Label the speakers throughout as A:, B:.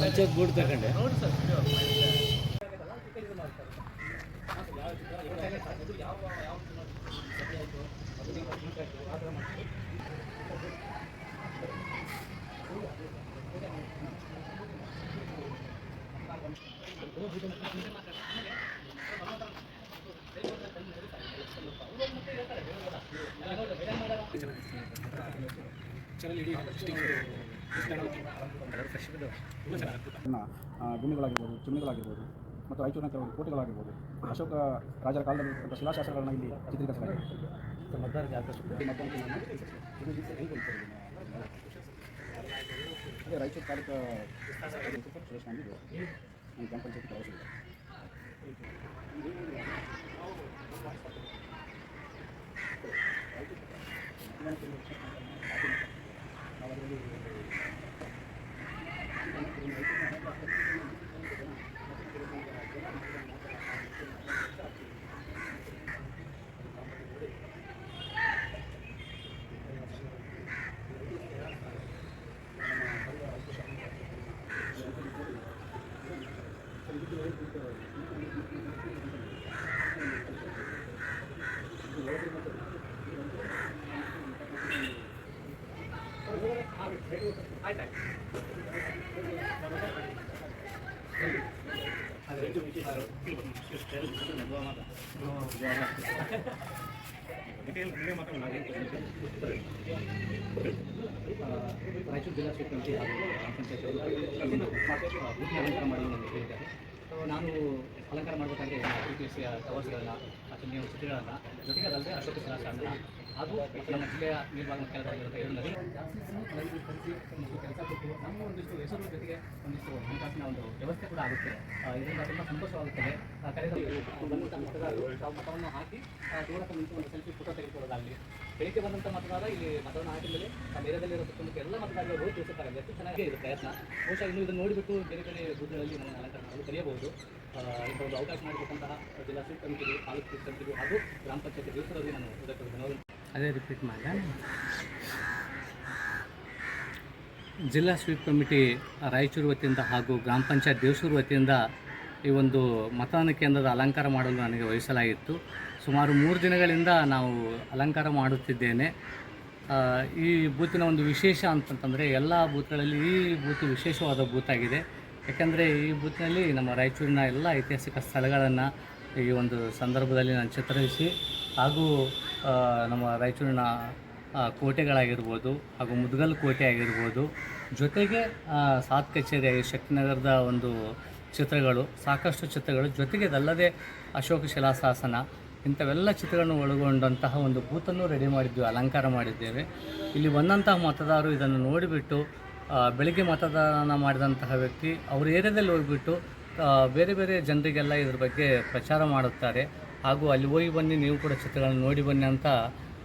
A: Panchayat board ತಗೊಂಡೆ.
B: ನೋಡಿ
C: ಗುಮ್ಮಿಗಳಾಗಿರ್ಬೋದು ಚಿಮ್ನಿಗಳಾಗಿರ್ಬೋದು ಮತ್ತು ರಾಯಚೂರಿನ ಕೆಲವು ಕೋಟೆಗಳಾಗಿರ್ಬೋದು, ಅಶೋಕ ರಾಜರ ಕಾಲದಲ್ಲಿ ಶಿಲಾಶಾಸನಗಳನ್ನ ಇಲ್ಲಿ ಚಿತ್ರೀಕರಿಸಲಾಗಿದೆ.
A: ಮತದಾರರಿಗೆ ಆಕರ್ಷಿತ
C: ಅದೇ ರಾಯಚೂರು ತಾಲೂಕು ನಮ್ಮ ಗ್ರಾಮ ಪಂಚಾಯತಿ ಪ್ರವೇಶಿದೆ
D: ರಾಯಚೂರು ಜಿಲ್ಲಾ ಸ್ಟೇಟ್ ಕಮಿಟಿ ಹಾಗೂ ಗ್ರಾಮ ಪಂಚಾಯತ್ ಅಲಂಕಾರ ಮಾಡಿ ನನಗೆ ಹೇಳಿದ್ದಾರೆ ನಾನು ಅಲಂಕಾರ ಮಾಡಬೇಕಾದ್ರೆ ನೀವು ಚಿತ್ರಗಳನ್ನು ಜೊತೆಗೆ ಅದಲ್ಲದೆ ಅಶೋಕ ಶಿಲಾಶಾಸನ ಹಾಗೂ ನಮ್ಮ ಜಿಲ್ಲೆಯ ನಿರ್ವಹಣೆ ಎರಡು ನದಿ ಕೆಲಸ ನಮ್ಮ ಒಂದಿಷ್ಟು ಹೆಸರು ಜೊತೆಗೆ ಒಂದು ವ್ಯವಸ್ಥೆ ಕೂಡ ಆಗುತ್ತೆ. ಸಂತೋಷವಾಗುತ್ತದೆ. ಹಾಕಿ ಒಂದು ಸೆಲ್ಫಿ ಫೋಟೋ ತೆಗೆದುಕೊಳ್ಳೋದಾಗಲಿ, ಬೆಳಿಗ್ಗೆ ಬಂದಂಥ ಇಲ್ಲಿ ಮತವನ್ನು ಎಲ್ಲ ಚೆನ್ನಾಗಿ ಪ್ರಯತ್ನ. ಬಹುಶಃ ಇನ್ನು ಇದನ್ನು ನೋಡಿಬಿಟ್ಟು ಬೇರೆ ಬೇರೆ ಅವಕಾಶ ಮಾಡಿಕೊಟ್ಟಂತಹ ಜಿಲ್ಲಾ ಕಮಿಟಿಗೆ, ತಾಲೂಕು ಸಮಿತಿಗಳು ಹಾಗೂ ಗ್ರಾಮ ಪಂಚಾಯತ್ ನಾನು ಇದಕ್ಕೆ
A: ಅದೇ ರಿಪೀಟ್ ಮಾಡಿದೆ. ಜಿಲ್ಲಾ ಸ್ವೀಪ್ ಕಮಿಟಿ ರಾಯಚೂರು ವತಿಯಿಂದ ಹಾಗೂ ಗ್ರಾಮ ಪಂಚಾಯತ್ ದೇವಸೂರು ವತಿಯಿಂದ ಈ ಒಂದು ಮತದಾನ ಕೇಂದ್ರದ ಅಲಂಕಾರ ಮಾಡಲು ನನಗೆ ವಹಿಸಲಾಗಿತ್ತು. ಸುಮಾರು ಮೂರು ದಿನಗಳಿಂದ ನಾವು ಅಲಂಕಾರ ಮಾಡುತ್ತಿದ್ದೇನೆ. ಈ ಬೂತಿನ ಒಂದು ವಿಶೇಷ ಅಂತಂತಂದರೆ ಎಲ್ಲ ಬೂತ್ಗಳಲ್ಲಿ ಈ ಬೂತು ವಿಶೇಷವಾದ ಬೂತಾಗಿದೆ. ಯಾಕೆಂದರೆ ಈ ಬೂತ್ನಲ್ಲಿ ನಮ್ಮ ರಾಯಚೂರಿನ ಎಲ್ಲ ಐತಿಹಾಸಿಕ ಸ್ಥಳಗಳನ್ನು ಈ ಒಂದು ಸಂದರ್ಭದಲ್ಲಿ ನಾನು ಚಿತ್ರಿಸಿ ಹಾಗೂ ನಮ್ಮ ರಾಯಚೂರಿನ ಕೋಟೆಗಳಾಗಿರ್ಬೋದು ಹಾಗೂ ಮುದ್ಗಲ್ ಕೋಟೆ ಆಗಿರ್ಬೋದು. ಜೊತೆಗೆ ಸಾತ್ ಕಚೇರಿ ಶಕ್ತಿನಗರದ ಒಂದು ಚಿತ್ರಗಳು, ಸಾಕಷ್ಟು ಚಿತ್ರಗಳು, ಜೊತೆಗೆ ಅದಲ್ಲದೆ ಅಶೋಕ ಶಿಲಾಶಾಸನ, ಇಂಥವೆಲ್ಲ ಚಿತ್ರಗಳನ್ನು ಒಳಗೊಂಡಂತಹ ಒಂದು ಭೂತನ್ನು ರೆಡಿ ಮಾಡಿದ್ದೇವೆ ಅಲಂಕಾರ ಮಾಡಿದ್ದೇವೆ. ಇಲ್ಲಿ ಬಂದಂತಹ ಮತದಾರರು ಇದನ್ನು ನೋಡಿಬಿಟ್ಟು ಬೆಳಿಗ್ಗೆ ಮತದಾನ ಮಾಡಿದಂತಹ ವ್ಯಕ್ತಿ, ಅವ್ರ ಏರಿಯಾದಲ್ಲಿ ಹೋಗಿಬಿಟ್ಟು ಬೇರೆ ಬೇರೆ ಜನರಿಗೆಲ್ಲ ಇದ್ರ ಬಗ್ಗೆ ಪ್ರಚಾರ ಮಾಡುತ್ತಾರೆ. ಹಾಗೂ ಅಲ್ಲಿ ಹೋಗಿ ಬನ್ನಿ ನೀವು ಕೂಡ ಚಿತ್ರಗಳನ್ನು ನೋಡಿ ಬನ್ನಿ ಅಂತ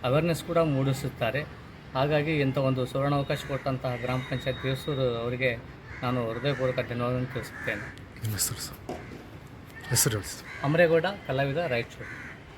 A: ಅವೇರ್ನೆಸ್ ಕೂಡ ಮೂಡಿಸುತ್ತಾರೆ. ಹಾಗಾಗಿ ಇಂಥ ಒಂದು ಸುವರ್ಣಾವಕಾಶ ಕೊಟ್ಟಂತಹ ಗ್ರಾಮ ಪಂಚಾಯತ್ ದೇವಸೂರು ಅವರಿಗೆ ನಾನು ಹೃದಯಪೂರ್ವಕ ಧನ್ಯವಾದವನ್ನು ತಿಳಿಸುತ್ತೇನೆ.
E: ಹೆಸರು ಸರ್? ಹೆಸರು ಸರ್.
A: ಅಮರೇಗೌಡ ಕಲಾವಿದ ರಾಯಚೂರು.